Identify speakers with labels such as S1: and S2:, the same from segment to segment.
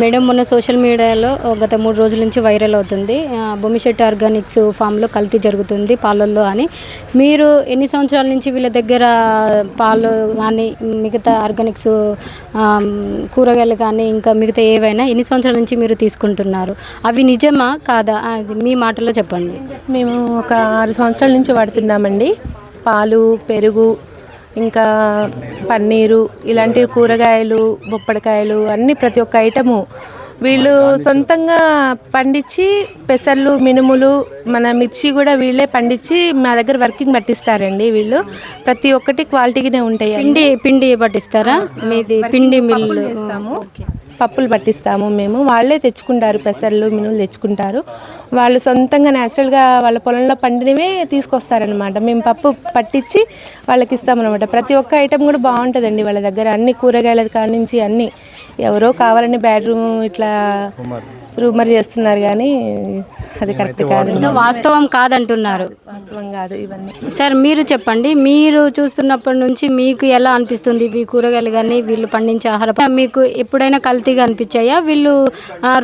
S1: Madam మొన్న social మీడియాలో గత మూడు రోజుల నుంచి వైరల్ అవుతుంది. భూమిశెట్టి ఆర్గానిక్స్ ఫామ్లో కల్తీ జరుగుతుంది పాలల్లో అని. మీరు ఎన్ని సంవత్సరాల నుంచి వీళ్ళ దగ్గర పాలు కానీ మిగతా ఆర్గానిక్స్ కూరగాయలు కానీ ఇంకా మిగతా ఏవైనా ఎన్ని సంవత్సరాల నుంచి మీరు తీసుకుంటున్నారు? అవి నిజమా కాదా? అది మీ మాటలో చెప్పండి.
S2: మేము ఒక ఆరు సంవత్సరాల నుంచి వాడుతున్నామండి. పాలు పెరుగు ఇంకా పన్నీరు ఇలాంటి కూరగాయలు బొప్పడికాయలు అన్ని ప్రతి ఒక్క ఐటము వీళ్ళు సొంతంగా పండించి పెసర్లు మినుములు మన మిర్చి కూడా వీళ్ళే పండించి మా దగ్గర వర్కింగ్ పట్టిస్తారండి వీళ్ళు. ప్రతి ఒక్కటి క్వాలిటీగానే ఉంటాయి
S1: పిండి పిండి పట్టిస్తారా? మీది పిండి మిల్లు.
S2: చేస్తాము. పప్పులు పట్టిస్తాము మేము. వాళ్ళే తెచ్చుకుంటారు పెసర్లు మినుములు తెచ్చుకుంటారు. వాళ్ళు సొంతంగా న్యాచురల్గా వాళ్ళ పొలంలో పండినవే తీసుకొస్తారనమాట మేము పప్పు పట్టించి వాళ్ళకి ఇస్తామన్నమాట. ప్రతి ఒక్క ఐటెం కూడా బాగుంటుందండి వాళ్ళ దగ్గర. అన్ని కూరగాయల కాడి నుంచి అన్నీ. ఎవరో కావాలని బెడ్రూమ్ ఇట్లా రూమర్ చేస్తున్నారు కానీ అది కరెక్ట్ కాదు.
S1: వాస్తవం కాదంటున్నారు.
S2: వాస్తవం కాదు ఇవన్నీ.
S1: సార్ మీరు చెప్పండి మీరు చూస్తున్నప్పటి నుంచి మీకు ఎలా అనిపిస్తుంది? ఇవి కూరగాయలు కానీ వీళ్ళు పండించే ఆహారం మీకు ఎప్పుడైనా కల్తీగా అనిపించాయా? వీళ్ళు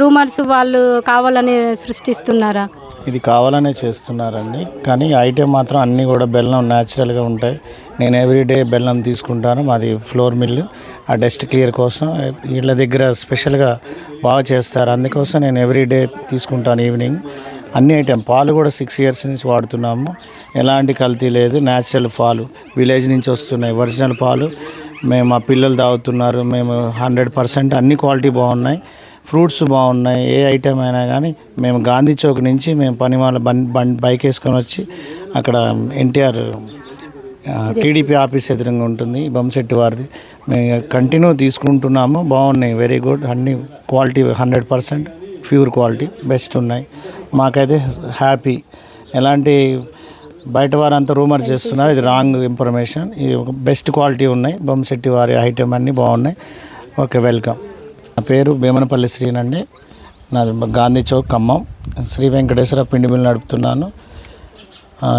S1: రూమర్స్ వాళ్ళు కావాలని సృష్టిస్తున్నారా?
S3: ఇది కావాలనే చేస్తున్నారండి. కానీ ఐటెం మాత్రం అన్నీ కూడా బెల్లం న్యాచురల్గా ఉంటాయి. నేను ఎవ్రీడే బెల్లం తీసుకుంటాను. మాది ఫ్లోర్ మిల్ ఆ డస్ట్ క్లియర్ కోసం. వీళ్ళ దగ్గర స్పెషల్గా బాగా చేస్తారు. అందుకోసం నేను ఎవ్రీడే తీసుకుంటాను ఈవినింగ్ అన్ని ఐటెం పాలు కూడా సిక్స్ ఇయర్స్ నుంచి వాడుతున్నాము. ఎలాంటి కల్తీ లేదు. న్యాచురల్ పాలు విలేజ్ నుంచి వస్తున్నాయి. ఒరిజినల్ పాలు. మేము మా పిల్లలు తాగుతున్నారు. మేము హండ్రెడ్ పర్సెంట్ అన్ని క్వాలిటీ బాగున్నాయి. ఫ్రూట్స్ బాగున్నాయి. ఏ ఐటెం అయినా కానీ మేము గాంధీ చౌక్ నుంచి మేము పని వాళ్ళ బండి బైక్ వేసుకొని వచ్చి అక్కడ ఎన్టీఆర్ టీడీపీ ఆఫీస్ ఎదురుగా ఉంటుంది. బొమ్మశెట్టి వారిది. మేము కంటిన్యూ తీసుకుంటున్నాము. బాగున్నాయి. వెరీ గుడ్ అన్ని quality hundred percent pure quality best ఉన్నాయి. మాకైతే హ్యాపీ ఎలాంటి బయట వారంతా రూమర్ చేస్తున్నారు. ఇది రాంగ్ ఇన్ఫర్మేషన్ ఇది ఒక బెస్ట్ క్వాలిటీ ఉన్నాయి. బొమ్మశెట్టి వారి ఐటెం అన్నీ బాగున్నాయి. ఓకే వెల్కమ్ నా పేరు భీమనపల్లి శ్రీనండి. నాది గాంధీ చౌక్ ఖమ్మం. శ్రీ వెంకటేశ్వర పిండి మిల్లు నడుపుతున్నాను.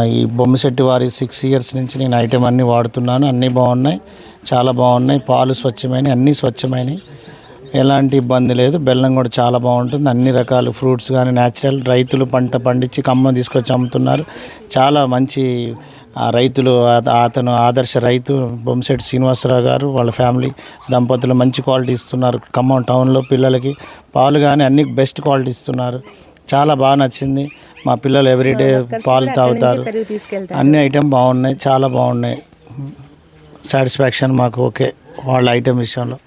S3: ఈ బొమ్మశెట్టి వారి సిక్స్ ఇయర్స్ నుంచి నేను ఐటెం అన్నీ వాడుతున్నాను. అన్నీ బాగున్నాయి. చాలా బాగున్నాయి. పాలు స్వచ్ఛమైనవి అన్నీ స్వచ్ఛమైనవి ఎలాంటి ఇబ్బంది లేదు. బెల్లం కూడా చాలా బాగుంటుంది. అన్ని రకాల ఫ్రూట్స్ కానీ న్యాచురల్ రైతులు పంట పండించి ఖమ్మం తీసుకొచ్చి అమ్ముతున్నారు. చాలా మంచి ఆ రైతులు అతను ఆదర్శ రైతు బొమ్మశెట్టి శ్రీనివాసరావు గారు వాళ్ళ ఫ్యామిలీ దంపతులు మంచి క్వాలిటీ ఇస్తున్నారు. ఖమ్మం టౌన్లో పిల్లలకి పాలు కానీ అన్ని బెస్ట్ క్వాలిటీ ఇస్తున్నారు. చాలా బాగా నచ్చింది. మా పిల్లలు ఎవ్రీడే పాలు తాగుతారు. అన్ని ఐటెం బాగున్నాయి చాలా బాగున్నాయి. సాటిస్ఫాక్షన్ మాకు ఓకే వాళ్ళ ఐటెం విషయంలో.